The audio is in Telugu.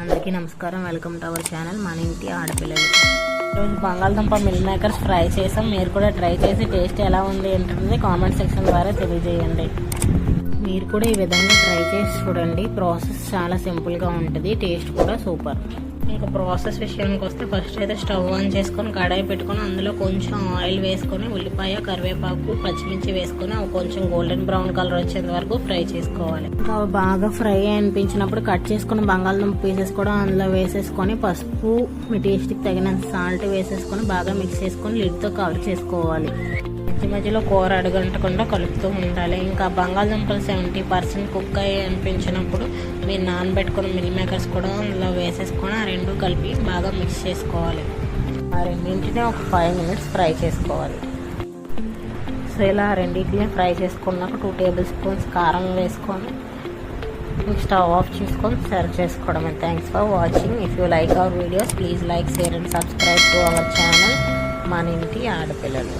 అందరికీ నమస్కారం. వెల్కమ్ టు అవర్ ఛానల్ మన ఇంటి ఆడపిల్లలు. ఈరోజు బంగాళదుంప మిల్ మేకర్స్ ఫ్రై చేసాం. మీరు కూడా ట్రై చేసి టేస్ట్ ఎలా ఉంది ఏంటంటే కామెంట్ సెక్షన్ ద్వారా తెలియజేయండి. మీరు కూడా ఈ విధంగా ట్రై చేసి చూడండి. ప్రాసెస్ చాలా సింపుల్గా ఉంటుంది. టేస్ట్ కూడా సూపర్ ఇంకా ప్రాసెస్ విషయానికి వస్తే ఫస్ట్ అయితే స్టవ్ ఆన్ చేసుకొని కడాయి పెట్టుకొని అందులో కొంచెం ఆయిల్ వేసుకొని ఉల్లిపాయ కరివేపాకు పచ్చిమిర్చి వేసుకొని అవి కొంచెం గోల్డెన్ బ్రౌన్ కలర్ వచ్చేంత వరకు ఫ్రై చేసుకోవాలి. ఇంకా అవి బాగా ఫ్రై అనిపించినప్పుడు కట్ చేసుకుని బంగాళదుంప పీసెస్ కూడా అందులో వేసేసుకొని పసుపు మీ టేస్ట్కి తగినంత సాల్ట్ వేసేసుకొని బాగా మిక్స్ చేసుకొని లిడ్తో కవర్ చేసుకోవాలి. మధ్య మధ్యలో కూర అడుగంటకుండా కలుపుతూ ఉండాలి. ఇంకా బంగాళదుంపలు సెవెంటీ పర్సెంట్ కుక్ అయ్యి అనిపించినప్పుడు మీరు నానబెట్టుకున్న మిల్ మేకర్స్ కూడా అందులో వేసేసుకొని ఆ రెండు కలిపి బాగా మిక్స్ చేసుకోవాలి. ఆ రెండింటిని ఒక ఫైవ్ మినిట్స్ ఫ్రై చేసుకోవాలి. సో ఇలా రెండింటిని ఫ్రై చేసుకున్నాక టూ టేబుల్ స్పూన్స్ కారం వేసుకొని స్టవ్ ఆఫ్ చేసుకొని సర్వ్ చేసుకోవడమే thanks for watching if you like our videos please like share and subscribe to our channel మన ఇంటి ఆడపిల్లలు.